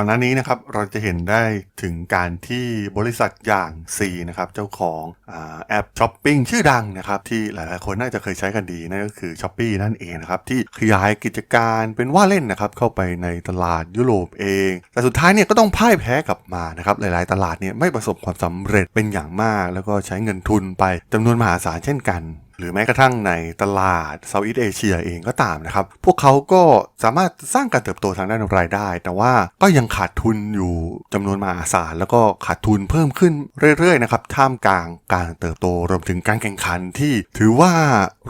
ก่อนหน้านี้นะครับเราจะเห็นได้ถึงการที่บริษัทอย่าง C นะครับเจ้าของอแอปช้อปปิ้งชื่อดังนะครับที่หลายๆคนน่าจะเคยใช้กันดีนั่นก็คือ s h อ p e e นั่นเองนะครับที่ขยายกิจการเป็นว่าเล่นนะครับเข้าไปในตลาดยุโรปเอง แต่สุดท้ายเนี่ยก็ต้องพ่ายแพ้กลับมานะครับหลายๆ ตลาดเนี่ยไม่ประสบความสำเร็จเป็นอย่างมาก แล้วก็ใช้เงินทุนไปจำนวนมหาศาลเช่นกัน หรือแม้กระทั่งในตลาดเซาท์อีสเอเชียเองก็ตามนะครับ พวกเขาก็สามารถสร้างการเติบโตทางด้านรายได้ แต่ว่าก็ยังขาดทุนอยู่จำนวนมหาศาลแล้วก็ขาดทุนเพิ่มขึ้นเรื่อยๆนะครับท่ามกลางการเติบโตรวมถึงการแข่งขันที่ถือว่า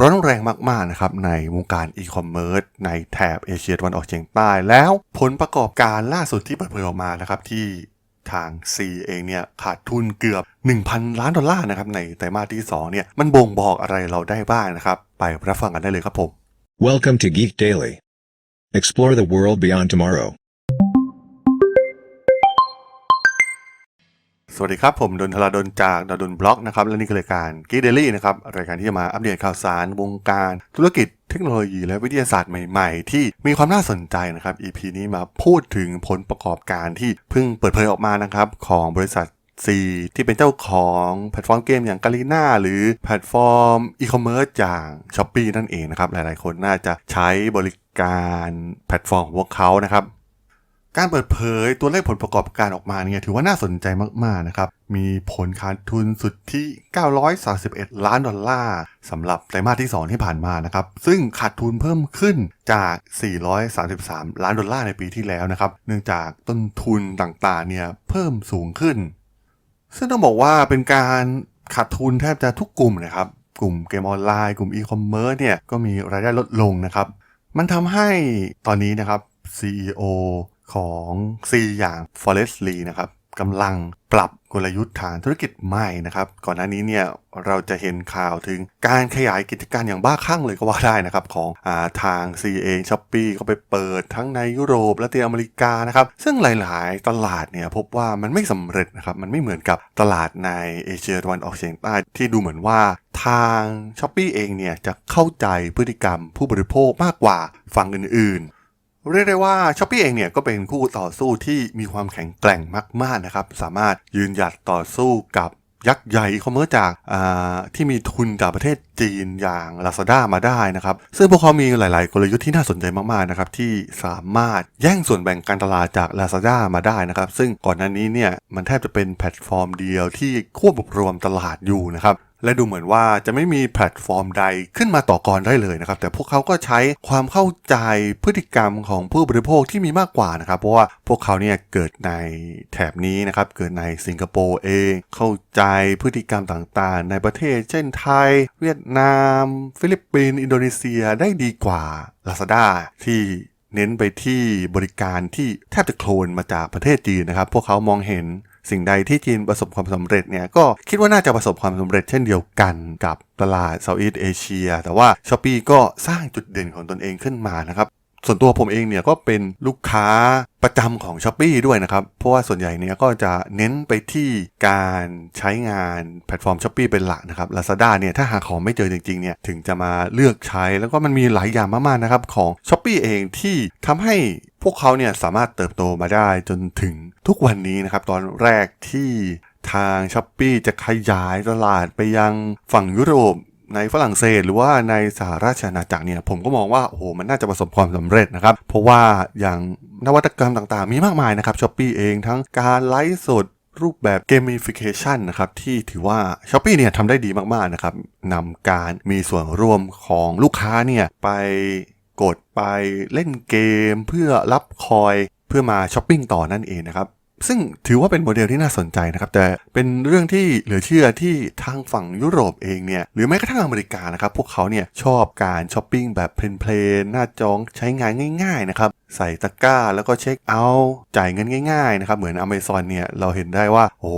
ร้อนแรงมากๆนะครับในวงการอีคอมเมิร์ซในแถบเอเชียตะวันออกเฉียงใต้แล้วผลประกอบการล่าสุดที่เปิดเผยออกมานะครับที่ ทาง C เองเนี่ยขาดทุนเกือบ 1,000 ล้านดอลลาร์นะครับในไตรมาสที่2เนี่ยมันบ่งบอกอะไรเราได้บ้างนะครับ ไปรับฟังกันได้เลยครับผม Welcome to Geek Daily. Explore the world beyond tomorrow. สวัสดีครับ ผมดนทราดนจากดนบล็อกนะครับและนี่คือรายการกีเดลี่นะครับรายการที่จะมาอัปเดตข่าวสารวงการธุรกิจเทคโนโลยีและวิทยาศาสตร์ใหม่ๆ ที่มีความน่าสนใจนะครับ EP นี้มาพูดถึงผลประกอบการที่เพิ่งเปิดเผยออกมานะครับของบริษัท C ที่เป็นเจ้าของแพลตฟอร์มเกมอย่างกาลีนาหรือแพลตฟอร์มอีคอมเมิร์ซอย่าง s h อ p e e นั่นเองนะครับหลายๆคนน่าจะใช้บริการแพลตฟอร์มของพวกเขานะครับ การเปิดเผยตัวเลขผลประกอบการออกมาเนี่ยถือว่าน่าสนใจมากๆนะครับมีผลขาดทุนสุดที่ 931 ล้านดอลลาร์สำหรับไตรมาสที่ 2 ที่ผ่านมานะครับซึ่งขาดทุนเพิ่มขึ้นจาก 433 ล้านดอลลาร์ในปีที่แล้วนะครับเนื่องจากต้นทุนต่างๆเนี่ยเพิ่มสูงขึ้น ซึ่งต้องบอกว่าเป็นการขาดทุนแทบจะทุกกลุ่มนะครับกลุ่มเกมออนไลน์กลุ่มอีคอมเมิร์ซเนี่ยก็มีรายได้ลดลงนะครับมันทำให้ตอนนี้นะครับ CEO ของ C อย่าง Forest Lee นะครับกำลังปรับกลยุทธ์ทางธุรกิจใหม่นะครับ ก่อนหน้านี้เนี่ยเราจะเห็นข่าวถึงการขยายกิจการอย่างบ้าคลั่งเลยก็ว่าได้นะครับ ของอาทาง C เอง s h อ p e e ก็ไปเปิดทั้งในยุโรปและในอเมริกานะครับ ซึ่งหลายๆ ตลาดเนี่ยพบว่ามันไม่สำเร็จนะครับ มันไม่เหมือนกับตลาดในเอเชียตะวันออกเฉียงใต้ที่ดูเหมือนว่าทาง s h อ p e e เองเนี่ยจะเข้าใจพฤติกรรมผู้บริโภคมากกว่าฝั่งอื่นๆ เรียกได้ว่าช้อปปี้เองเนี่ยก็เป็นคู่ต่อสู้ที่มีความแข็งแกร่งมากๆนะครับ สามารถยืนหยัดต่อสู้กับยักษ์ใหญ่คอมเมิร์จากาที่มีทุนจากประเทศจีนอย่าง Lazada มาได้นะครับ ซึ่งพวกเขามีหลาย ๆ กลยุทธ์ที่น่าสนใจมาก ๆ นะครับ ที่สามารถแย่งส่วนแบ่งการตลาดจาก Lazada มาได้นะครับ ซึ่งก่อนหน้านี้เนี่ยมันแทบจะเป็นแพลตฟอร์มเดียวที่ควบรวมตลาดอยู่นะครับ และดูเหมือนว่าจะไม่มีแพลตฟอร์มใดขึ้นมาต่อกรได้เลยนะครับ แต่พวกเขาก็ใช้ความเข้าใจพฤติกรรมของผู้บริโภคที่มีมากกว่านะครับ เพราะว่าพวกเขาเนี่ยเกิดในแถบนี้นะครับ เกิดในสิงคโปร์เอง เข้าใจพฤติกรรมต่างๆ ในประเทศ เช่นไทย เวียดนาม ฟิลิปปินส์อินโดนีเซียได้ดีกว่า Lazada ที่เน้นไปที่บริการที่แทบจะโคลนมาจากประเทศจีนนะครับ พวกเขามองเห็น สิ่งใดที่จีนประสบความสำเร็จเนี่ยก็คิดว่าน่าจะประสบความสำเร็จเช่นเดียวกันกับตลาดเซาท์อีสเอเชียแต่ว่า s h อ p e e ก็สร้างจุดเด่นของตนเองขึ้นมานะครับส่วนตัวผมเองเนี่ยก็เป็นลูกค้าประจำของ s h อ p e e ด้วยนะครับ เพราะว่าส่วนใหญ่เนี่ยก็จะเน้นไปที่การใช้งานแพลตฟอร์ม s h อ p e e เป็นหลักนะครับ Lazada เนี่ยถ้าหาของไม่เจอจริงๆเนี่ยถึงจะมาเลือกใช้ แล้วก็มันมีหลายอย่างมากๆนะครับของ s h อ p e e เองที่ทำให้พวกเขาเนี่ยสามารถเติบโตมาได้จนถึง ทุกวันนี้นะครับตอนแรกที่ทาง s h อ p e e จะขยายตลาดไปยังฝั่งยุโรปในฝรั่งเศสหรือว่าในสหราชอาณาจักรเนี่ยผมก็มองว่าโอ้โหมันน่าจะประสบความสำเร็จนะครับ เพราะว่าอย่างนวัตกรรมต่างๆ มีมากมายนะครับช้อปปีเองทั้งการไลฟ์สดรูปแบบ gamification นะครับที่ถือว่า s h อ p e e เนี่ยทำได้ดีมากๆนะครับนำการมีส่วนร่วมของลูกค้าเนี่ยไปกดไปเล่นเกมเพื่อรับคอยเพื่อมาช้อปปิ้งต่อนั่นเองนะครับ ซึ่งถือว่าเป็นโมเดลที่น่าสนใจนะครับ แต่เป็นเรื่องที่เหลือเชื่อที่ทางฝั่งยุโรปเองเนี่ย หรือแม้กระทั่งอเมริกานะครับ พวกเขาเนี่ยชอบการช้อปปิ้งแบบเพลนๆหน้าจองใช้งานง่ายๆนะครับใส่ตะกร้าแล้วก็เช็คเอาท์จ่ายเงินง่ายๆนะครับเหมือน Amazon เนี่ยเราเห็นได้ว่า โอ้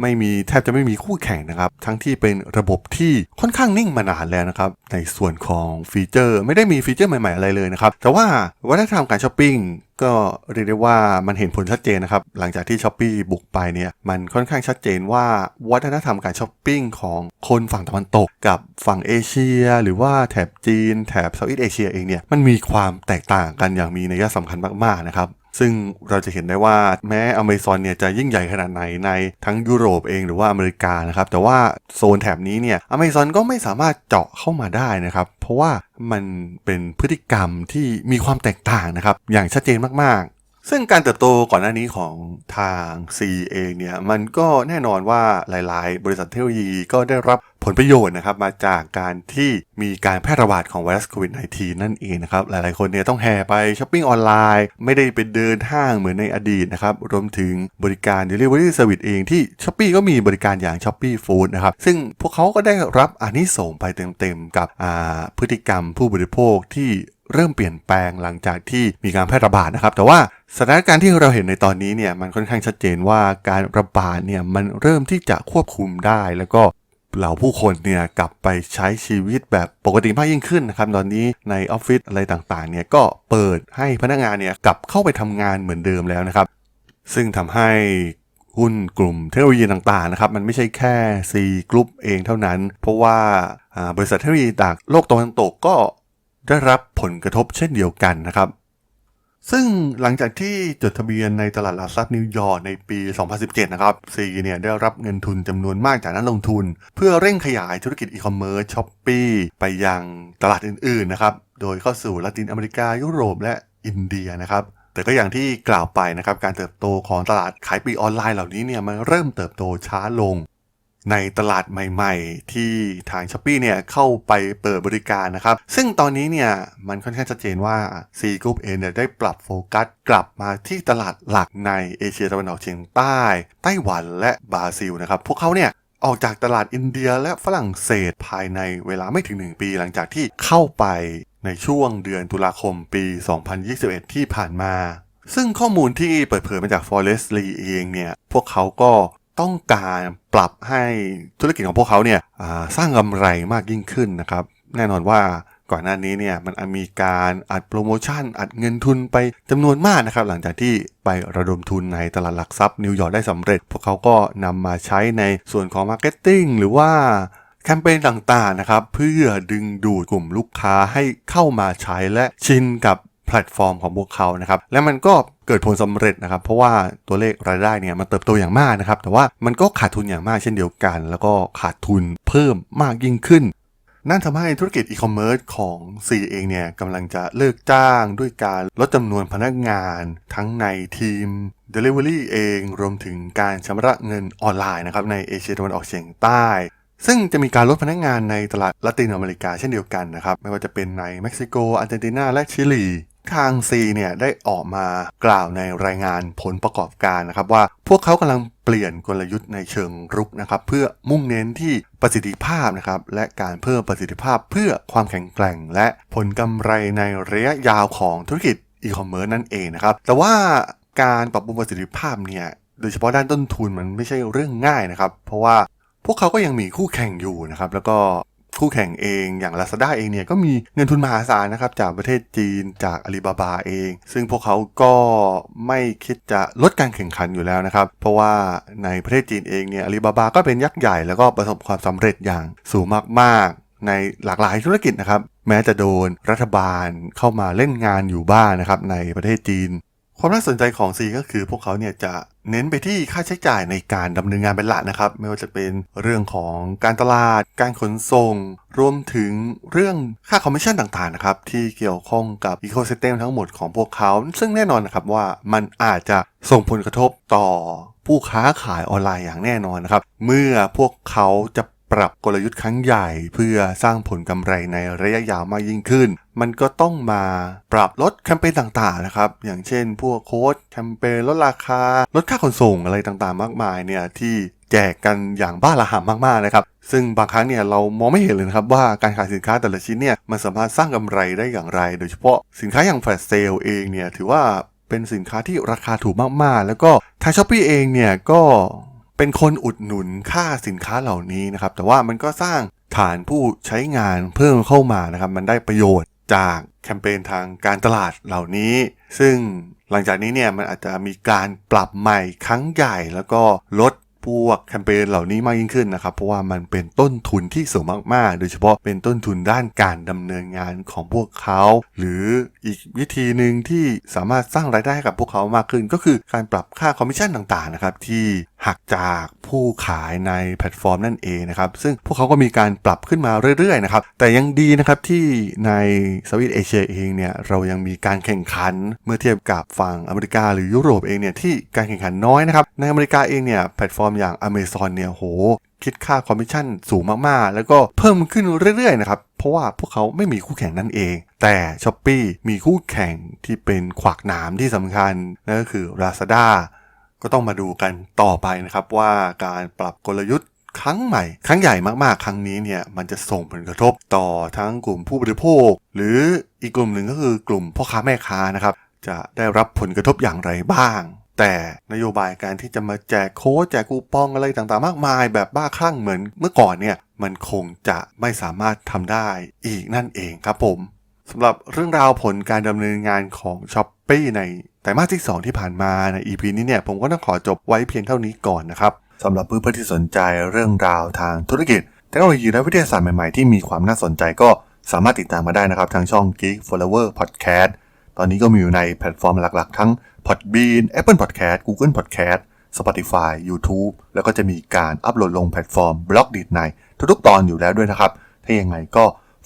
ไม่มีแทบจะไม่มีคู่แข่งนะครับ ทั้งที่เป็นระบบที่ค่อนข้างนิ่งมานานแล้วนะครับ ในส่วนของฟีเจอร์ ไม่ได้มีฟีเจอร์ใหม่ๆอะไรเลยนะครับ แต่ว่าวัฒนธรรมการช้อปปิ้งก็เรียกได้ว่ามันเห็นผลชัดเจนนะครับ หลังจากที่ช้อปปีบุกไปเนี่ยมันค่อนข้างชัดเจนว่าวัฒนธรรมการช้อปปิ้งของคนฝั่งตะวันตกกับฝั่งเอเชีย หรือว่าแถบจีน แถบเซาท์อีสเอเชียเองเนี่ยมันมีความแตกต่างกันอย่างมีนัยสำคัญมากๆนะครับ ซึ่งเราจะเห็นได้ว่าแม้อเมซอนเนี่ยจะยิ่งใหญ่ขนาดไหนในทั้งยุโรปเองหรือว่าอเมริกานะครับ แต่ว่าโซนแถบนี้เนี่ยอเมซอนก็ไม่สามารถเจาะเข้ามาได้นะครับ เพราะว่ามันเป็นพฤติกรรมที่มีความแตกต่างนะครับ อย่างชัดเจนมากๆ ซึ่งการเติบโตก่อนหน้านี้ของทาง C เองเนี่ยมันก็แน่นอนว่าหลาย ๆ บริษัทเทคโนโลยีก็ได้รับผลประโยชน์นะครับมาจากการที่มีการแพร่ระบาดของไวรัสโควิด -19 นั่นเองนะครับหลาย ๆ คนเนี่ยต้องแห่ไปช้อปปิ้งออนไลน์ ไม่ได้ไปเดินห้างเหมือนในอดีตนะครับรวมถึงบริการ Delivery Service เองที่ s h อ p e e ก็มีบริการอย่าง s h อ p e e Food นะครับซึ่งพวกเขาก็ได้รับอานิสงส์ไปเต็ม ๆ กับพฤติกรรมผู้บริโภคที่ เริ่มเปลี่ยนแปลงหลังจากที่มีการแพร่ระบาดนะครับ แต่ว่าสถานการณ์ที่เราเห็นในตอนนี้เนี่ยมันค่อนข้างชัดเจนว่าการระบาดเนี่ยมันเริ่มที่จะควบคุมได้แล้วก็เหล่าผู้คนเนี่ยกลับไปใช้ชีวิตแบบปกติมากยิ่งขึ้นนะครับตอนนี้ในออฟฟิศอะไรต่างๆเนี่ยก็เปิดให้พนักงานเนี่ยกลับเข้าไปทำงานเหมือนเดิมแล้วนะครับ ซึ่งทำให้หุ้นกลุ่มเทคโนโลยีต่างๆนะครับมันไม่ใช่แค่ C Group เองเท่านั้น เพราะว่าอ่าบริษัทเทคโนโลยีจากโลกตะวันตกก็ ได้รับผลกระทบเช่นเดียวกันนะครับ ซึ่งหลังจากที่จดทะเบียนในตลาดหลักทรัพย์นิวยอร์กในปี 2017 นะครับซีเนี่ยได้รับเงินทุนจำนวนมากจากนักลงทุน เพื่อเร่งขยายธุรกิจอีคอมเมิร์ซช้อปปี้ไปยังตลาดอื่นๆนะครับ โดยเข้าสู่ละตินอเมริกายุโรปและอินเดียนะครับแต่ก็อย่างที่กล่าวไปนะครับการเติบโตของตลาดขายปลีกออนไลน์เหล่านี้เนี่ยมันเริ่มเติบโตช้าลง ในตลาดใหม่ๆ ที่ทาง s h อ p e e เนี่ยเข้าไปเปิดบริการนะครับ ซึ่งตอนนี้เนี่ยมันค่อนข้างชัดเจนว่า C Group เองเนี่ยได้ปรับโฟกัสกลับมาที่ตลาดหลักในเอเชียตะวันออกเฉียงใต้ ไต้หวันและบราซิลนะครับ พวกเขาเนี่ยออกจากตลาดอินเดียและฝรั่งเศสภายในเวลาไม่ถึง 1 ปีหลังจากที่เข้าไปในช่วงเดือนตุลาคมปี 2021 ที่ผ่านมา ซึ่งข้อมูลที่เปิดเผยมาจาก Forest Lee เองเนี่ย พวกเขาก็ ต้องการปรับให้ธุรกิจของพวกเขาเนี่ยสร้างกำไรมากยิ่งขึ้นนะครับ แน่นอนว่าก่อนหน้านี้เนี่ยมันมีการอัดโปรโมชั่น อัดเงินทุนไปจำนวนมากนะครับ หลังจากที่ไประดมทุนในตลาดหลักทรัพย์นิวยอร์กได้สำเร็จ พวกเขาก็นำมาใช้ในส่วนของมาร์เก็ตติ้งหรือว่าแคมเปญต่างๆนะครับ เพื่อดึงดูดกลุ่มลูกค้าให้เข้ามาใช้และชินกับ แพลตฟอร์มของพวกเขานะครับและมันก็เกิดผลสำเร็จนะครับ เพราะว่าตัวเลขรายได้เนี่ยมันเติบโตอย่างมากนะครับ แต่ว่ามันก็ขาดทุนอย่างมากเช่นเดียวกัน แล้วก็ขาดทุนเพิ่มมากยิ่งขึ้นนั่นทำให้ธุรกิจอีคอมเมิร์ซของ C เองเนี่ยกำลังจะเลิกจ้างด้วยการลดจำนวนพนักงานทั้งในทีม Delivery เองรวมถึงการชำระเงินออนไลน์นะครับในเอเชียตะวันออกเฉียงใต้ ซึ่งจะมีการลดพนักงานในตลาดละตินอเมริกาเช่นเดียวกันนะครับ ไม่ว่าจะเป็นในเม็กซิโก อาร์เจนตินา และชิลีทาง C เนี่ยได้ออกมากล่าวในรายงานผลประกอบการนะครับว่าพวกเขากำลังเปลี่ยนกลยุทธ์ในเชิงรุกนะครับเพื่อมุ่งเน้นที่ประสิทธิภาพนะครับและการเพิ่มประสิทธิภาพเพื่อความแข็งแกร่ง และผลกำไรในระยะยาวของธุรกิจอีคอมเมิร์ซนั่นเองนะครับแต่ว่าการปรับปรุงประสิทธิภาพเนี่ยโดยเฉพาะด้านต้นทุนมันไม่ใช่เรื่องง่ายนะครับเพราะว่าพวกเขาก็ยังมีคู่แข่งอยู่นะครับแล้วก็ คู่แข่งเองอย่าง Lazada เองเนี่ยก็มีเงินทุนมหาศาลนะครับจากประเทศจีนจากอาลีบาบาเอง ซึ่งพวกเขาก็ไม่คิดจะลดการแข่งขันอยู่แล้วนะครับ เพราะว่าในประเทศจีนเองเนี่ยอาลีบาบาก็เป็นยักษ์ใหญ่แล้วก็ประสบความสำเร็จอย่างสูงมากๆ ในหลากหลายธุรกิจนะครับแม้จะโดนรัฐบาลเข้ามาเล่นงานอยู่บ้างนะครับในประเทศจีน ความน่าสนใจของ C ก็คือพวกเขาเนี่ยจะ เน้นไปที่ค่าใช้จ่ายในการดำเนินงานเป็นหลักนะครับ ไม่ว่าจะเป็นเรื่องของการตลาด การขนส่ง รวมถึงเรื่องค่าคอมมิชชั่นต่างๆนะครับ ที่เกี่ยวข้องกับอีโคซิสเต็มทั้งหมดของพวกเขา ซึ่งแน่นอนนะครับว่ามันอาจจะส่งผลกระทบต่อผู้ค้าขายออนไลน์อย่างแน่นอนนะครับ เมื่อพวกเขาจะ ปรับกลยุทธ์ครั้งใหญ่เพื่อสร้างผลกำไรในระยะยาวมากยิ่งขึ้น มันก็ต้องมาปรับลดแคมเปญต่างๆนะครับ อย่างเช่น พวกโค้ดแคมเปญลดราคา ลดค่าขนส่งอะไรต่างๆ มากมายเนี่ยที่แจกกันอย่างบ้าระห่ำมากๆนะครับ ซึ่งบางครั้งเนี่ยเรามองไม่เห็นเลยนะครับว่าการขายสินค้าแต่ละชิ้นเนี่ยมันสามารถสร้างกำไรได้อย่างไร โดยเฉพาะสินค้าอย่างแฟลชเซลเองเนี่ยถือว่าเป็นสินค้าที่ราคาถูกมากๆ แล้วก็ทางช้อปปี้เองเนี่ยก็ เป็นคนอุดหนุนค่าสินค้าเหล่านี้นะครับ แต่ว่ามันก็สร้างฐานผู้ใช้งานเพิ่มเข้ามานะครับ มันได้ประโยชน์จากแคมเปญทางการตลาดเหล่านี้ ซึ่งหลังจากนี้เนี่ยมันอาจจะมีการปรับใหม่ครั้งใหญ่แล้วก็ลดพวกแคมเปญเหล่านี้มากยิ่งขึ้นนะครับ เพราะว่ามันเป็นต้นทุนที่สูงมากๆ โดยเฉพาะเป็นต้นทุนด้านการดำเนินงานของพวกเขา หรืออีกวิธีหนึ่งที่สามารถสร้างรายได้ให้กับพวกเขามากขึ้น ก็คือการปรับค่าคอมมิชชั่นต่างๆนะครับที่หักจากผู้ขายในแพลตฟอร์มนั่นเองนะครับ ซึ่งพวกเขาก็มีการปรับขึ้นมาเรื่อยๆนะครับ แต่ยังดีนะครับที่ในสวิตเอเชียเองเนี่ยเรายังมีการแข่งขันเมื่อเทียบกับฝั่งอเมริกาหรือยุโรปเองเนี่ยที่การแข่งขันน้อยนะครับ ในอเมริกาเองเนี่ยแพลตฟอร์มอย่าง Amazon เนี่ยโหคิดค่าคอมมิชชั่นสูงมากๆ แล้วก็เพิ่มขึ้นเรื่อยๆนะครับ เพราะว่าพวกเขาไม่มีคู่แข่งนั่นเอง แต่ s h อ p e e มีคู่แข่งที่เป็นขวากหนามที่สำคัญนั่นก็คือ Lazada ก็ต้องมาดูกันต่อไปนะครับว่าการปรับกลยุทธ์ครั้งใหม่ ครั้งใหญ่มากๆ ครั้งนี้เนี่ยมันจะส่งผลกระทบต่อทั้งกลุ่มผู้บริโภค หรืออีกกลุ่มหนึ่งก็คือกลุ่มพ่อค้าแม่ค้านะครับ จะได้รับผลกระทบอย่างไรบ้าง แต่นโยบายการที่จะมาแจกโค้ดแจกคูปองอะไรต่างๆ มากมายแบบบ้าคลั่งเหมือนเมื่อก่อนเนี่ยมันคงจะไม่สามารถทำได้อีกนั่นเองครับผมสำหรับเรื่องราวผลการดำเนินงานของ s h อ p e e ในไตรมาสที่ 2 ที่ผ่านมาใน EP นี้เนี่ยผมก็ต้องขอจบไว้เพียงเท่านี้ก่อนนะครับสำหรับเพื่อนๆที่สนใจเรื่องราวทางธุรกิจเทคโนโลยีและวิทยาศาสตร์ใหม่ๆที่มีความน่าสนใจก็สามารถติดตามมาได้นะครับ ทางช่อง Geek Flower Podcast ตอนนี้ก็มีอยู่ในแพลตฟอร์มหลักๆ ทั้ง Podbean Apple Podcast Google Podcast Spotify YouTube แล้วก็จะมีการอัปโหลดลงแพลตฟอร์มบล็อกดีดในทุกๆตอนอยู่แล้วด้วยนะครับ ถ้ายังไงก็